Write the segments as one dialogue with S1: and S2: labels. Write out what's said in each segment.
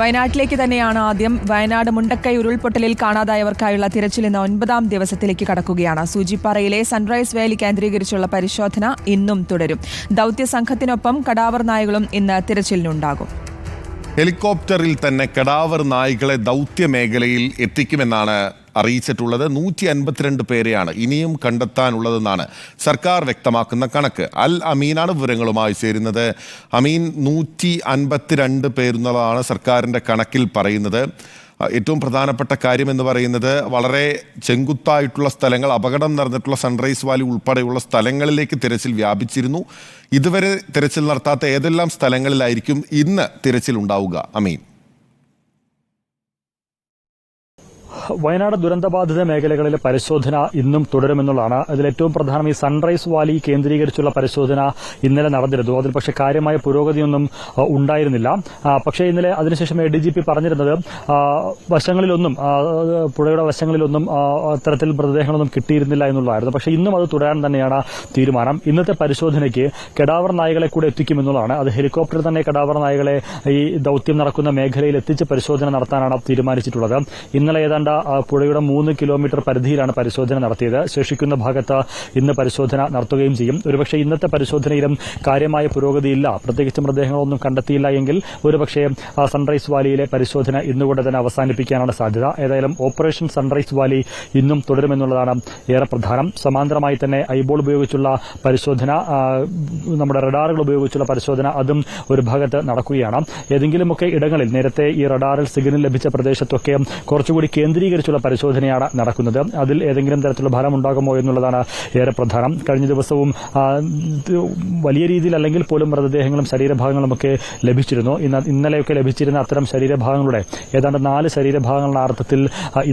S1: വയനാട്ടിലേക്ക് തന്നെയാണ് ആദ്യം വയനാട് മുണ്ടക്കൈ ഉരുൾപൊട്ടലിൽ കാണാതായവർക്കായുള്ള തിരച്ചിൽ ഇന്ന് ഒൻപതാം ദിവസത്തിലേക്ക് കടക്കുകയാണ്. സൂചിപ്പാറയിലെ സൺറൈസ് വാലി കേന്ദ്രീകരിച്ചുള്ള പരിശോധന ഇന്നും തുടരും. ദൌത്യ സംഘത്തിനൊപ്പം കടാവർ നായകളും ഇന്ന് തിരച്ചിലിനുണ്ടാകും.
S2: ഹെലികോപ്റ്ററിൽ തന്നെ കടാവർ നായകളെ ദൗത്യ മേഖലയിൽ എത്തിക്കുമെന്നാണ് അറിയിച്ചിട്ടുള്ളത് നൂറ്റി അൻപത്തിരണ്ട് പേരെയാണ് ഇനിയും കണ്ടെത്താനുള്ളതെന്നാണ് സർക്കാർ വ്യക്തമാക്കുന്ന കണക്ക്. അൽ അമീനാണ് വിവരങ്ങളുമായി ചേരുന്നത്. അമീൻ നൂറ്റി അൻപത്തിരണ്ട് പേരെന്നുള്ളതാണ് സർക്കാരിന്റെ കണക്കിൽ പറയുന്നത്. ഏറ്റവും പ്രധാനപ്പെട്ട കാര്യം എന്ന് പറയുന്നത് വളരെ ചെങ്കുത്തായിട്ടുള്ള സ്ഥലങ്ങൾ അപകടം നടന്നിട്ടുള്ള സൺറൈസ് വാലി ഉൾപ്പെടെയുള്ള സ്ഥലങ്ങളിലേക്ക് തിരച്ചിൽ വ്യാപിച്ചിരുന്നു. ഇതുവരെ തിരച്ചിൽ നടത്താത്ത ഏതെല്ലാം സ്ഥലങ്ങളിലായിരിക്കും ഇന്ന് തിരച്ചിൽ ഉണ്ടാവുക അമീൻ.
S3: വയനാട് ദുരന്തബാധിത മേഖലകളിലെ പരിശോധന ഇന്നും തുടരുമെന്നുള്ളതാണ്. അതിൽ ഏറ്റവും പ്രധാനം ഈ സൺറൈസ് വാലി കേന്ദ്രീകരിച്ചുള്ള പരിശോധന ഇന്നലെ നടന്നിരുന്നു. അതിൽ പക്ഷേ കാര്യമായ പുരോഗതിയൊന്നും ഉണ്ടായിരുന്നില്ല. പക്ഷേ ഇന്നലെ അതിനുശേഷം എ ഡി ജി പി പറഞ്ഞിരുന്നത് വശങ്ങളിലൊന്നും പുഴയുടെ വശങ്ങളിലൊന്നും അത്തരത്തിൽ മൃതദേഹങ്ങളൊന്നും കിട്ടിയിരുന്നില്ല എന്നുള്ളതായിരുന്നു. പക്ഷേ ഇന്നും അത് തുടരാൻ തന്നെയാണ് തീരുമാനം. ഇന്നത്തെ പരിശോധനയ്ക്ക് കെടാവർ നായകളെ കൂടെ എത്തിക്കുമെന്നുള്ളതാണ്. അത് ഹെലികോപ്റ്ററിൽ തന്നെ കെടാവർ നായകളെ ഈ ദൌത്യം നടക്കുന്ന മേഖലയിൽ എത്തിച്ച് പരിശോധന നടത്താനാണ് തീരുമാനിച്ചിട്ടുള്ളത്. ഇന്നലെ ഏതാണ്ട് പുഴയുടെ മൂന്ന് കിലോമീറ്റർ പരിധിയിലാണ് പരിശോധന നടത്തിയത്. ശേഷിക്കുന്ന ഭാഗത്ത് ഇന്ന് പരിശോധന നടത്തുകയും ചെയ്യും. ഒരുപക്ഷെ ഇന്നത്തെ പരിശോധനയിലും കാര്യമായ പുരോഗതിയില്ല. പ്രത്യേകിച്ച് മൃതദേഹങ്ങളൊന്നും കണ്ടെത്തിയില്ല എങ്കിൽ ഒരുപക്ഷെ സൺറൈസ് വാലിയിലെ പരിശോധന ഇന്നുകൊണ്ട് തന്നെ അവസാനിപ്പിക്കാനാണ് സാധ്യത. ഏതായാലും ഓപ്പറേഷൻ സൺറൈസ് വാലി ഇന്നും തുടരുമെന്നുള്ളതാണ് ഏറെ പ്രധാനം. സമാന്തരമായി തന്നെ ഐബോൾ ഉപയോഗിച്ചുള്ള പരിശോധന നമ്മുടെ റഡാറുകൾ ഉപയോഗിച്ചുള്ള പരിശോധന അതും ഒരു ഭാഗത്ത് നടക്കുകയാണ്. ഏതെങ്കിലുമൊക്കെ ഇടങ്ങളിൽ നേരത്തെ ഈ റഡാറിൽ സിഗ്നൽ ലഭിച്ച പ്രദേശത്തൊക്കെ കുറച്ചുകൂടി കേന്ദ്രീകരിച്ചുള്ള പരിശോധനയാണ് നടക്കുന്നത്. അതിൽ ഏതെങ്കിലും തരത്തിലുള്ള ഫലം ഉണ്ടാകുമോ എന്നുള്ളതാണ് ഏറെ പ്രധാനം. കഴിഞ്ഞ ദിവസവും വലിയ രീതിയിൽ അല്ലെങ്കിൽ പോലും മൃതദേഹങ്ങളും ശരീരഭാഗങ്ങളും ഒക്കെ ലഭിച്ചിരുന്നു. ഇന്ന് ഇന്നലെയൊക്കെ ലഭിച്ചിരുന്ന അത്തരം ശരീരഭാഗങ്ങളുടെ ഏതാണ്ട് നാല് ശരീരഭാഗങ്ങളുടെ അർത്ഥത്തിൽ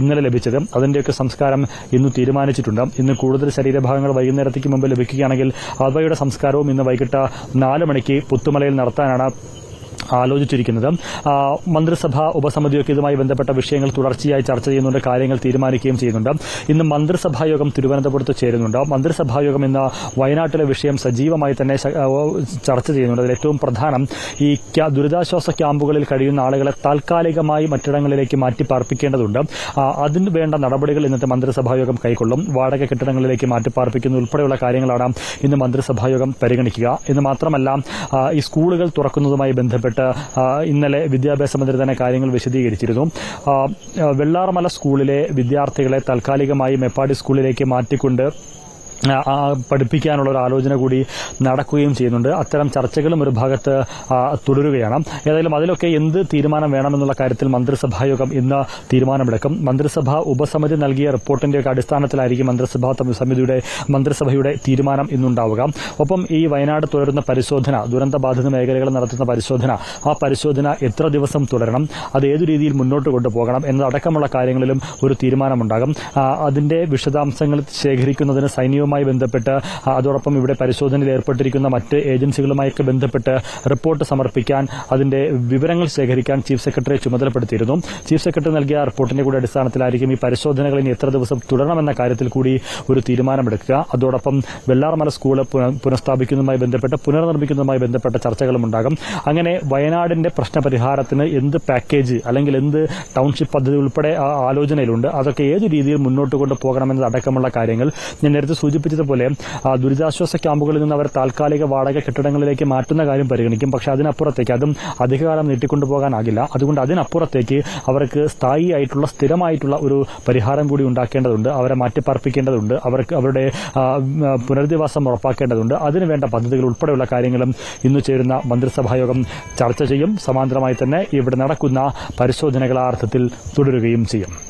S3: ഇന്നലെ ലഭിച്ചത്. അതിന്റെയൊക്കെ സംസ്കാരം ഇന്ന് തീരുമാനിച്ചിട്ടുണ്ട്. ഇന്ന് കൂടുതൽ ശരീരഭാഗങ്ങൾ വൈകുന്നേരത്തേക്ക് മുമ്പ് ലഭിക്കുകയാണെങ്കിൽ അവയുടെ സംസ്കാരവും ഇന്ന് വൈകിട്ട് നാല് മണിക്ക് പുത്തുമലയിൽ നടത്താനാണ് ആലോചിച്ചിരിക്കുന്നത്. മന്ത്രിസഭാ ഉപസമിതിയൊക്കെ ഇതുമായി ബന്ധപ്പെട്ട വിഷയങ്ങൾ തുടർച്ചയായി ചർച്ച ചെയ്യുന്നുണ്ട് കാര്യങ്ങൾ തീരുമാനിക്കുകയും ചെയ്യുന്നുണ്ട്. ഇന്ന് മന്ത്രിസഭാ യോഗം തിരുവനന്തപുരത്ത് ചേരുന്നുണ്ട്. മന്ത്രിസഭാ യോഗം ഇന്ന് വയനാട്ടിലെ വിഷയം സജീവമായി തന്നെ ചർച്ച ചെയ്യുന്നുണ്ട്. അതിൽ ഏറ്റവും പ്രധാനം ഈ ദുരിതാശ്വാസ ക്യാമ്പുകളിൽ കഴിയുന്ന ആളുകളെ താൽക്കാലികമായി മറ്റിടങ്ങളിലേക്ക് മാറ്റി പാർപ്പിക്കേണ്ടതുണ്ട് അതിന് വേണ്ട നടപടികൾ ഇന്നത്തെ മന്ത്രിസഭാ യോഗം കൈക്കൊള്ളും. വാടക കെട്ടിടങ്ങളിലേക്ക് മാറ്റി പാർപ്പിക്കുന്ന ഉൾപ്പെടെയുള്ള കാര്യങ്ങളാണ് ഇന്ന് മന്ത്രിസഭാ യോഗം പരിഗണിക്കുക. എന്ന് മാത്രമല്ല ഈ സ്കൂളുകൾ തുറക്കുന്നതുമായി ബന്ധപ്പെട്ട് ആ, ഇന്നലെ വിദ്യാഭ്യാസ മന്ത്രി തന്നെ കാര്യങ്ങൾ വിശദീകരിച്ചിരുന്നു. വെള്ളാർമല സ്കൂളിലെ വിദ്യാർത്ഥികളെ താൽക്കാലികമായി മെപ്പാടി സ്കൂളിലേക്ക് മാറ്റിക്കൊണ്ട് പഠിപ്പിക്കാനുള്ള ഒരു ആലോചന കൂടി നടക്കുകയും ചെയ്യുന്നുണ്ട്. അത്തരം ചർച്ചകളും ഒരു ഭാഗത്ത് തുടരുകയാണ്. ഏതായാലും അതിലൊക്കെ എന്ത് തീരുമാനം വേണമെന്നുള്ള കാര്യത്തിൽ മന്ത്രിസഭായോഗം ഇന്ന് തീരുമാനമെടുക്കും. മന്ത്രിസഭാ ഉപസമിതി നൽകിയ റിപ്പോർട്ടിന്റെയൊക്കെ അടിസ്ഥാനത്തിലായിരിക്കും മന്ത്രിസഭാ സമിതിയുടെ മന്ത്രിസഭയുടെ തീരുമാനം ഇന്നുണ്ടാവുക. ഒപ്പം ഈ വയനാട് തുടരുന്ന പരിശോധന ദുരന്തബാധിത മേഖലകൾ നടത്തുന്ന പരിശോധന ആ പരിശോധന എത്ര ദിവസം തുടരണം അത് ഏതു രീതിയിൽ മുന്നോട്ട് കൊണ്ടുപോകണം എന്നതടക്കമുള്ള കാര്യങ്ങളിലും ഒരു തീരുമാനമുണ്ടാകും. അതിന്റെ വിശദാംശങ്ങൾ ശേഖരിക്കുന്നതിന് സൈന്യവുമായി ബന്ധപ്പെട്ട് അതോടൊപ്പം ഇവിടെ പരിശോധനയിൽ ഏർപ്പെട്ടിരിക്കുന്ന മറ്റ് ഏജൻസികളുമായൊക്കെ ബന്ധപ്പെട്ട് റിപ്പോർട്ട് സമർപ്പിക്കാൻ അതിന്റെ വിവരങ്ങൾ ശേഖരിക്കാൻ ചീഫ് സെക്രട്ടറിയെ ചുമതലപ്പെടുത്തിയിരുന്നു. ചീഫ് സെക്രട്ടറി നൽകിയ റിപ്പോർട്ടിന്റെ കൂടി അടിസ്ഥാനത്തിലായിരിക്കും ഈ പരിശോധനകൾ ഇനി എത്ര ദിവസം തുടരണമെന്ന കാര്യത്തിൽ കൂടി ഒരു തീരുമാനമെടുക്കുക. അതോടൊപ്പം വെള്ളാർമല സ്കൂൾ പുന- പുനഃസ്ഥാപിക്കുന്നതുമായി ബന്ധപ്പെട്ട് പുനർനിർമ്മിക്കുന്നതുമായി ബന്ധപ്പെട്ട ചർച്ചകളും ഉണ്ടാകും. അങ്ങനെ വയനാടിന്റെ പ്രശ്നപരിഹാരത്തിന് എന്ത് പാക്കേജ് അല്ലെങ്കിൽ എന്ത് ടൗൺഷിപ്പ് പദ്ധതി ഉൾപ്പെടെ ആലോചനയിലുണ്ട്. അതൊക്കെ ഏത് രീതിയിൽ മുന്നോട്ട് കൊണ്ടുപോകണമെന്നതടക്കമുള്ള കാര്യങ്ങൾ ഞാൻ നേരത്തെ സൂചിപ്പിച്ചതുപോലെ പോലെ ദുരിതാശ്വാസ ക്യാമ്പുകളിൽ നിന്ന് അവർ താൽക്കാലിക വാടക കെട്ടിടങ്ങളിലേക്ക് മാറ്റുന്ന കാര്യം പരിഗണിക്കും. പക്ഷേ അതിനപ്പുറത്തേക്ക് അതും അധികകാലം നീട്ടിക്കൊണ്ടുപോകാനാകില്ല. അതുകൊണ്ട് അതിനപ്പുറത്തേക്ക് അവർക്ക് സ്ഥായിയായിട്ടുള്ള സ്ഥിരമായിട്ടുള്ള ഒരു പരിഹാരം കൂടി ഉണ്ടാക്കേണ്ടതുണ്ട്. അവരെ മാറ്റിപ്പാർപ്പിക്കേണ്ടതുണ്ട്. അവർക്ക് അവരുടെ പുനരധിവാസം ഉറപ്പാക്കേണ്ടതുണ്ട്. അതിനുവേണ്ട പദ്ധതികൾ ഉൾപ്പെടെയുള്ള കാര്യങ്ങളും ഇന്ന് ചേരുന്ന മന്ത്രിസഭായോഗം ചർച്ച ചെയ്യും. സമാന്തരമായി തന്നെ ഇവിടെ നടക്കുന്ന പരിശോധനകൾ ആ അർത്ഥത്തിൽ തുടരുകയും ചെയ്യും.